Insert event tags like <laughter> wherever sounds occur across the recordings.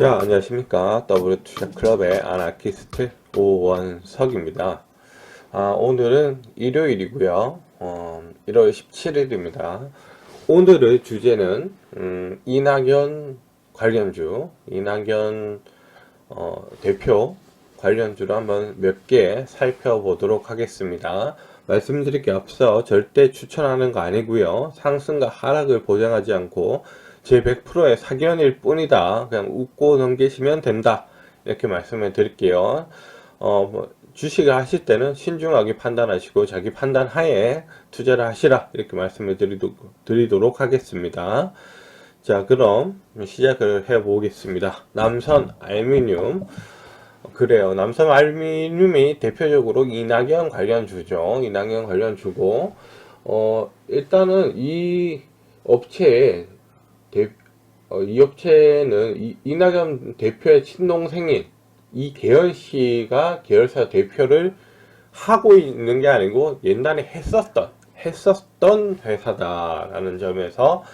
자, 안녕하십니까. W투자클럽의 아나키스트 오원석입니다. 아, 오늘은 일요일이고요. 어, 1월 17일입니다. 오늘의 주제는 음, 이낙연 관련주, 이낙연 어, 대표 관련주를 한번 몇 개 살펴보도록 하겠습니다. 말씀드릴 게 앞서 절대 추천하는 거 아니고요. 상승과 하락을 보장하지 않고 제 100%의 사견일 뿐이다. 그냥 웃고 넘기시면 된다. 이렇게 말씀을 드릴게요. 어, 뭐, 주식을 하실 때는 신중하게 판단하시고 자기 판단 하에 투자를 하시라. 이렇게 말씀을 드리도, 드리도록 하겠습니다. 자, 그럼 시작을 해 보겠습니다. 남선 알미늄. 그래요. 남선 알미늄이 대표적으로 이낙연 관련 주죠. 이낙연 관련 주고, 어, 일단은 이 업체에 대, 어, 이 업체는 이, 이낙연 대표의 친동 생인 이계열 씨가 계열사 대표를 하고 있는 게 아니고 옛날에 했었던 했었던 회사다라는 점에서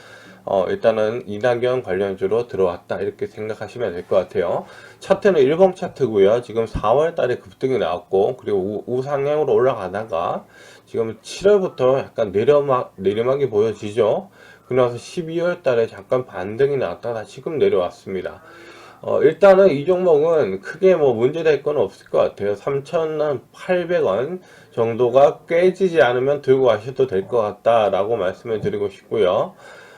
어, 일단은 이낙연 관련주로 들어왔다 이렇게 생각하시면 될 것 같아요. 차트는 일봉 차트고요. 지금 4월 달에 급등이 나왔고 그리고 우, 우상향으로 올라가다가 지금 7월부터 약간 내려막 내리막이 보여지죠. 그러나서 12월 달에 잠깐 반등이 나왔다가 지금 내려왔습니다. 어, 일단은 이 종목은 크게 뭐 문제될 건 없을 것 같아요. 3,800원 정도가 깨지지 않으면 들고 가셔도 될 것 같다라고 말씀을 드리고 싶고요.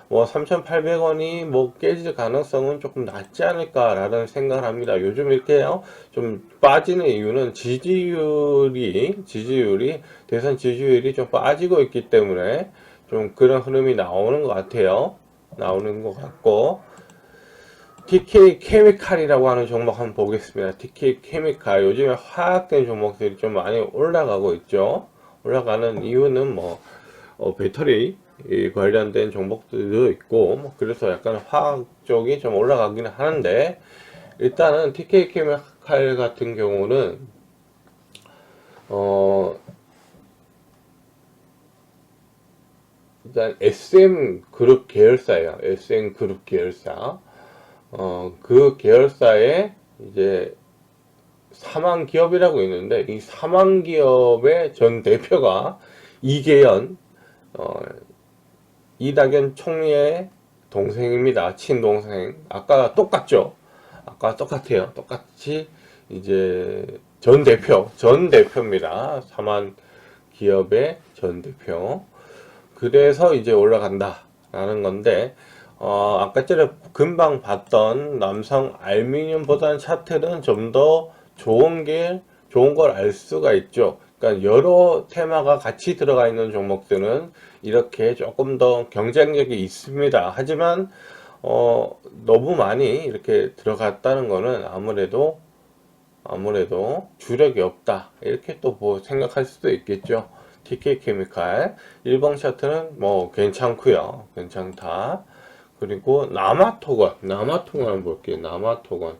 뭐 3,800원이 뭐 깨질 가능성은 조금 낮지 않을까라는 생각을 합니다. 요즘 이렇게요 좀 빠지는 이유는 지지율이 지지율이 대선 지지율이 좀 빠지고 있기 때문에 좀 그런 흐름이 나오는 것 같아요. 나오는 것 같고 TK 케미칼이라고 하는 종목 한번 보겠습니다. TK 케미칼 요즘에 화학된 종목들이 좀 많이 올라가고 있죠. 올라가는 이유는 뭐 어, 배터리 관련된 종목들도 있고 뭐 그래서 약간 화학 쪽이 좀 올라가기는 하는데 일단은 TK 케미칼 같은 경우는 어 일단 SM 그룹 계열사예요. SM 그룹 계열사. 어, 그 계열사에 이제 사망 기업이라고 있는데 이 사망 기업의 전 대표가 이계연 어, 이낙연 총리의 동생입니다. 친동생. 아까 똑같죠? 아까 똑같아요. 똑같이 이제 전 대표, 전 대표입니다. 사만 기업의 전 대표. 그래서 이제 올라간다라는 건데 어, 아까 전에 금방 봤던 남성 알미늄보다는 차트는 좀 더 좋은 게 좋은 걸 알 수가 있죠. 그러니까 여러 테마가 같이 들어가 있는 종목들은 이렇게 조금 더 경쟁력이 있습니다. 하지만 어, 너무 많이 이렇게 들어갔다는 거는 아무래도 아무래도 주력이 없다 이렇게 또 뭐 생각할 수도 있겠죠. TK 케미칼 1번 차트는 뭐 괜찮고요. 괜찮다. 그리고 나마토건, 나마토건 한번 볼게요. 나마토건.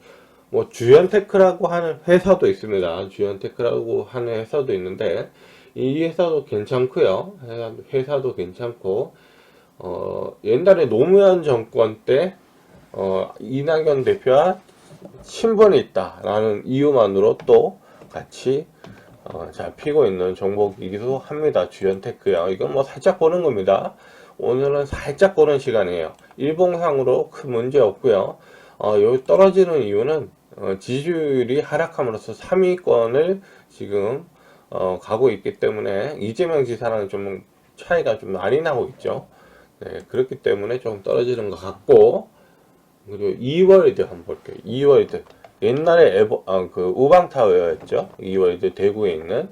뭐 주연테크라고 하는 회사도 있습니다. 주연테크라고 하는 회사도 있는데 이 회사도 괜찮고요. 회사도 괜찮고 어, 옛날에 노무현 정권 때 어, 이낙연 대표와 친분이 있다라는 이유만으로 또 같이 어, 잡히고 있는 종목이기도 합니다. 주연테크요. 이건 뭐 살짝 보는 겁니다. 오늘은 살짝 보는 시간이에요. 일봉상으로 큰 문제 없고요. 어, 여기 떨어지는 이유는 어, 지지율이 하락함으로써 3위권을 지금 어, 가고 있기 때문에 이재명 지사랑 좀 차이가 좀 많이 나고 있죠. 네, 그렇기 때문에 좀 떨어지는 것 같고 그리고 2월드 한번 볼게요. 2월드 옛날에 에버, 아, 그 우방타워였죠. 2월드 대구에 있는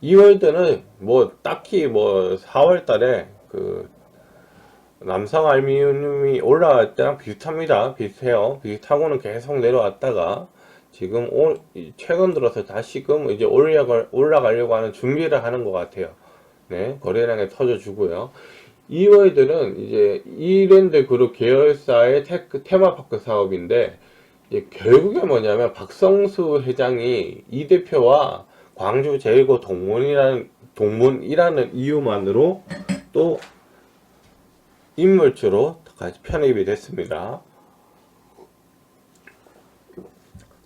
이월드는 뭐 딱히 뭐 4월 달에 그 남성 알미늄이 올라갈 때랑 비슷합니다. 비슷해요. 비슷하고는 계속 내려왔다가 지금 올, 최근 들어서 다시금 이제 올라가, 올라가려고 하는 준비를 하는 것 같아요. 네, 거래량에 터져주고요. 이월드는 이제 이랜드 그룹 계열사의 테마파크 사업인데 결국에 뭐냐면 박성수 회장이 이 대표와 광주 제일고 동문이라는 동문이라는 이유만으로 또 인물주로 같이 편입이 됐습니다.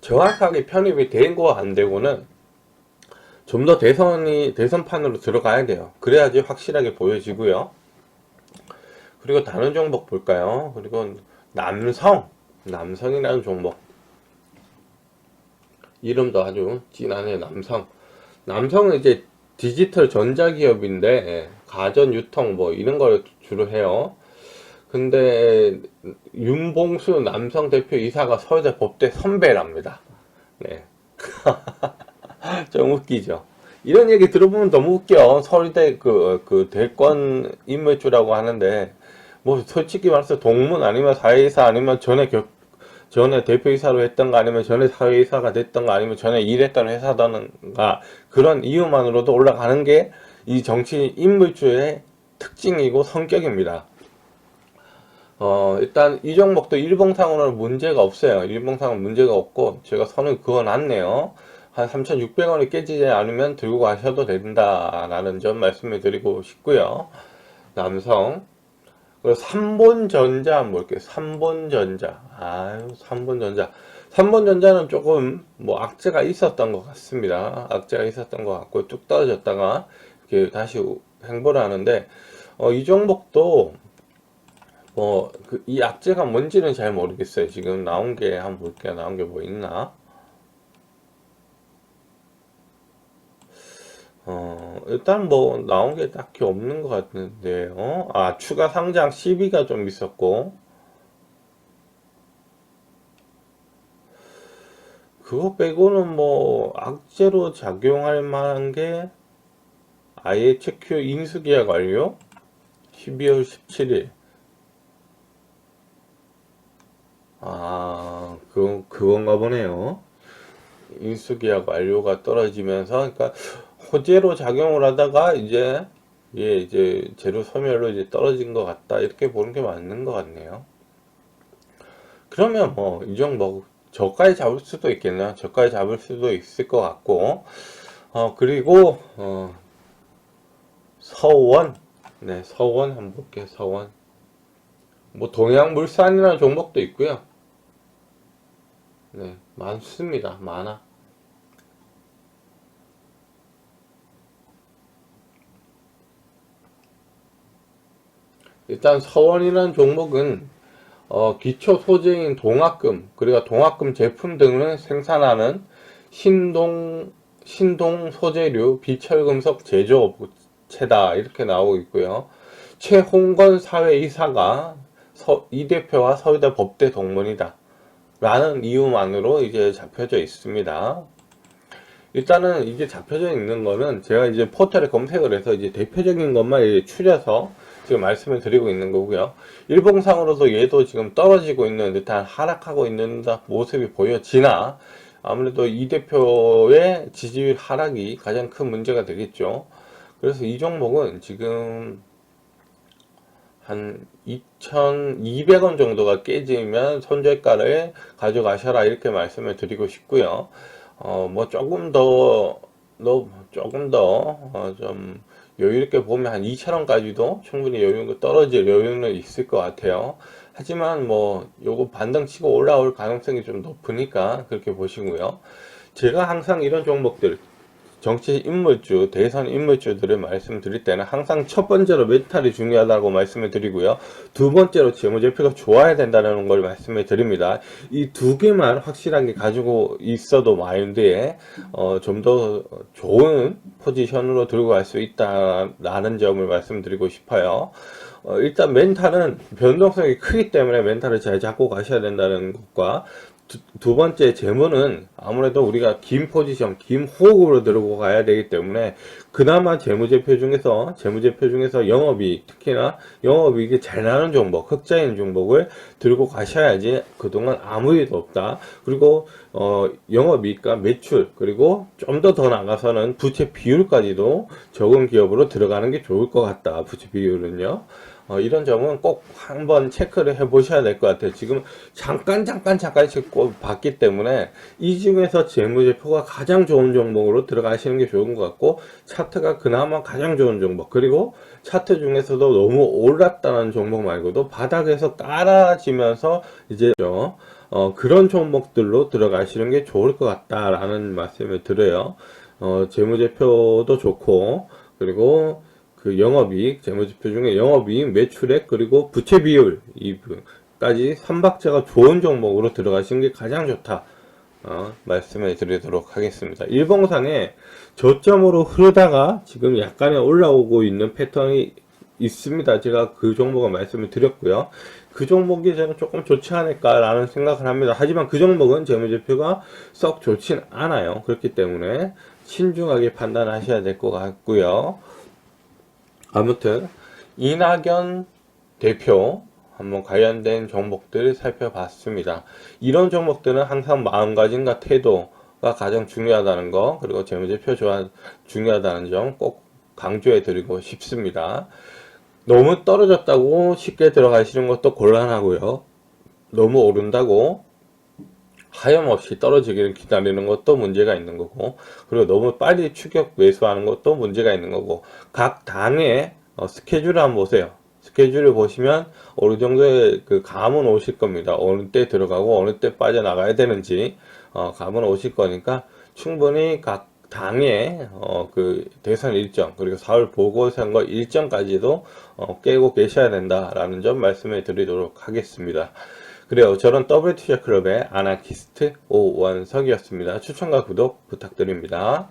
정확하게 편입이 되고 안 되고는 좀 더 대선이 대선판으로 들어가야 돼요. 그래야지 확실하게 보여지고요. 그리고 다른 종목 볼까요? 그리고 남성, 남성이라는 종목. 이름도 아주 진하네, 남성. 남성은 이제 디지털 전자기업인데, 가전 유통 뭐 이런 걸 주로 해요. 근데 윤봉수 남성 대표 이사가 서울대 법대 선배랍니다. 네. <laughs> 좀 웃기죠. 이런 얘기 들어보면 너무 웃겨. 서울대 그, 그 대권 인물주라고 하는데, 뭐 솔직히 말해서 동문 아니면 사회이사 아니면 전에 겨, 전에 대표이사로 했던 거 아니면 전에 사회이사가 됐던 거 아니면 전에 일했던 회사던가 그런 이유만으로도 올라가는 게 이 정치 인물주의 특징이고 성격입니다. 어, 일단 이 종목도 일봉상으로는 문제가 없어요. 일봉상은 문제가 없고 제가 선을 그어놨네요. 한 3,600원이 깨지지 않으면 들고 가셔도 된다라는 점 말씀을 드리고 싶고요. 남성 3본전자 한번 볼게요. 3본전자 아유 3본전자 3본전자는 조금 뭐 악재가 있었던 것 같습니다. 악재가 있었던 것 같고 쭉 떨어졌다가 이렇게 다시 행보를 하는데 어, 이 종목도 뭐, 그, 이 악재가 뭔지는 잘 모르겠어요. 지금 나온 게, 한번 볼게요. 나온 게 뭐 있나? 어, 일단 뭐, 나온 게 딱히 없는 것 같은데요. 아, 추가 상장 시비가 좀 있었고, 그거 빼고는 뭐, 악재로 작용할 만한 게, 아예 체큐 인수계약 완료? 12월 17일. 아, 그, 그건가 보네요. 인수계약 완료가 떨어지면서, 그러니까, 호재로 작용을 하다가, 이제, 예, 이제, 재료 소멸로 이제 떨어진 것 같다. 이렇게 보는 게 맞는 것 같네요. 그러면 뭐, 이 종목, 저가에 잡을 수도 있겠네요. 저가에 잡을 수도 있을 것 같고, 어, 그리고, 어, 서원. 네, 서원 한번 볼게요. 서원. 뭐, 동양물산이라는 종목도 있고요. 네, 많습니다. 많아. 일단 서원이라는 종목은 어, 기초 소재인 동학금 그리고 동학금 제품 등을 생산하는 신동 신동 소재류 비철금속 제조업체다 이렇게 나오고 있고요. 최홍건 사회이사가 서, 이 대표와 서울대 법대 동문이다. 라는 이유만으로 이제 잡혀져 있습니다. 일단은 이게 잡혀져 있는 거는 제가 이제 포털에 검색을 해서 이제 대표적인 것만 이제 추려서 지금 말씀을 드리고 있는 거고요. 일봉상으로도 얘도 지금 떨어지고 있는 듯한 하락하고 있는 모습이 보여지나 아무래도 이 대표의 지지율 하락이 가장 큰 문제가 되겠죠. 그래서 이 종목은 지금 한 2,200원 정도가 깨지면 손절가를 가져가셔라 이렇게 말씀을 드리고 싶고요. 어, 뭐 조금 더, 너 조금 더, 어, 좀 여유있게 보면 한 2,000원까지도 충분히 여유 떨어질 여유는 있을 것 같아요. 하지만 뭐 요거 반등 치고 올라올 가능성이 좀 높으니까 그렇게 보시고요. 제가 항상 이런 종목들 정치 인물주, 대선 인물주들을 말씀드릴 때는 항상 첫 번째로 메탈이 중요하다고 말씀을 드리고요. 두 번째로 재무제표가 좋아야 된다는 걸 말씀을 드립니다. 이 두 개만 확실하게 가지고 있어도 마인드에 어, 좀 더 좋은 포지션으로 들고 갈 수 있다라는 점을 말씀드리고 싶어요. 어, 일단 멘탈은 변동성이 크기 때문에 멘탈을 잘 잡고 가셔야 된다는 것과 두, 두 번째 재무는 아무래도 우리가 긴 포지션, 긴 호흡으로 들고 가야 되기 때문에 그나마 재무제표 중에서 재무제표 중에서 영업이 특히나 영업이익이 잘 나는 종목, 흑자인 종목을 들고 가셔야지 그동안 아무 일도 없다. 그리고 어, 영업이익과 매출 그리고 좀 더더 나가서는 부채 비율까지도 적은 기업으로 들어가는 게 좋을 것 같다. 부채 비율은요. 어, 이런 점은 꼭 한번 체크를 해 보셔야 될 것 같아요. 지금 잠깐 잠깐 잠깐씩 봤기 때문에 이 중에서 재무제표가 가장 좋은 종목으로 들어가시는 게 좋은 것 같고 차트가 그나마 가장 좋은 종목 그리고 차트 중에서도 너무 올랐다는 종목 말고도 바닥에서 깔아지면서 이제 어, 그런 종목들로 들어가시는 게 좋을 것 같다라는 말씀을 드려요. 어, 재무제표도 좋고, 그리고 그 영업이익, 재무제표 중에 영업이익, 매출액, 그리고 부채 비율, 이까지 삼박자가 좋은 종목으로 들어가시는 게 가장 좋다. 어, 말씀을 드리도록 하겠습니다. 일봉상에 저점으로 흐르다가 지금 약간의 올라오고 있는 패턴이 있습니다. 제가 그 종목을 말씀을 드렸고요. 그 종목이 저는 조금 좋지 않을까라는 생각을 합니다. 하지만 그 종목은 재무제표가 썩 좋진 않아요. 그렇기 때문에 신중하게 판단하셔야 될 것 같고요. 아무튼 이낙연 대표 한번 관련된 종목들을 살펴봤습니다. 이런 종목들은 항상 마음가짐과 태도가 가장 중요하다는 거 그리고 재무제표 조화 중요하다는 점 꼭 강조해 드리고 싶습니다. 너무 떨어졌다고 쉽게 들어가시는 것도 곤란하고요. 너무 오른다고 하염없이 떨어지기를 기다리는 것도 문제가 있는 거고 그리고 너무 빨리 추격 매수하는 것도 문제가 있는 거고 각 당의 어, 스케줄을 한번 보세요. 스케줄을 보시면 어느 정도의 그 감은 오실 겁니다. 어느 때 들어가고 어느 때 빠져나가야 되는지 어, 감은 오실 거니까 충분히 각 당의 어, 그 대선 일정 그리고 4월 보궐선거 일정까지도 어, 깨고 계셔야 된다라는 점 말씀을 드리도록 하겠습니다. 그래요. 저는 WTC 클럽의 아나키스트 오원석이었습니다. 추천과 구독 부탁드립니다.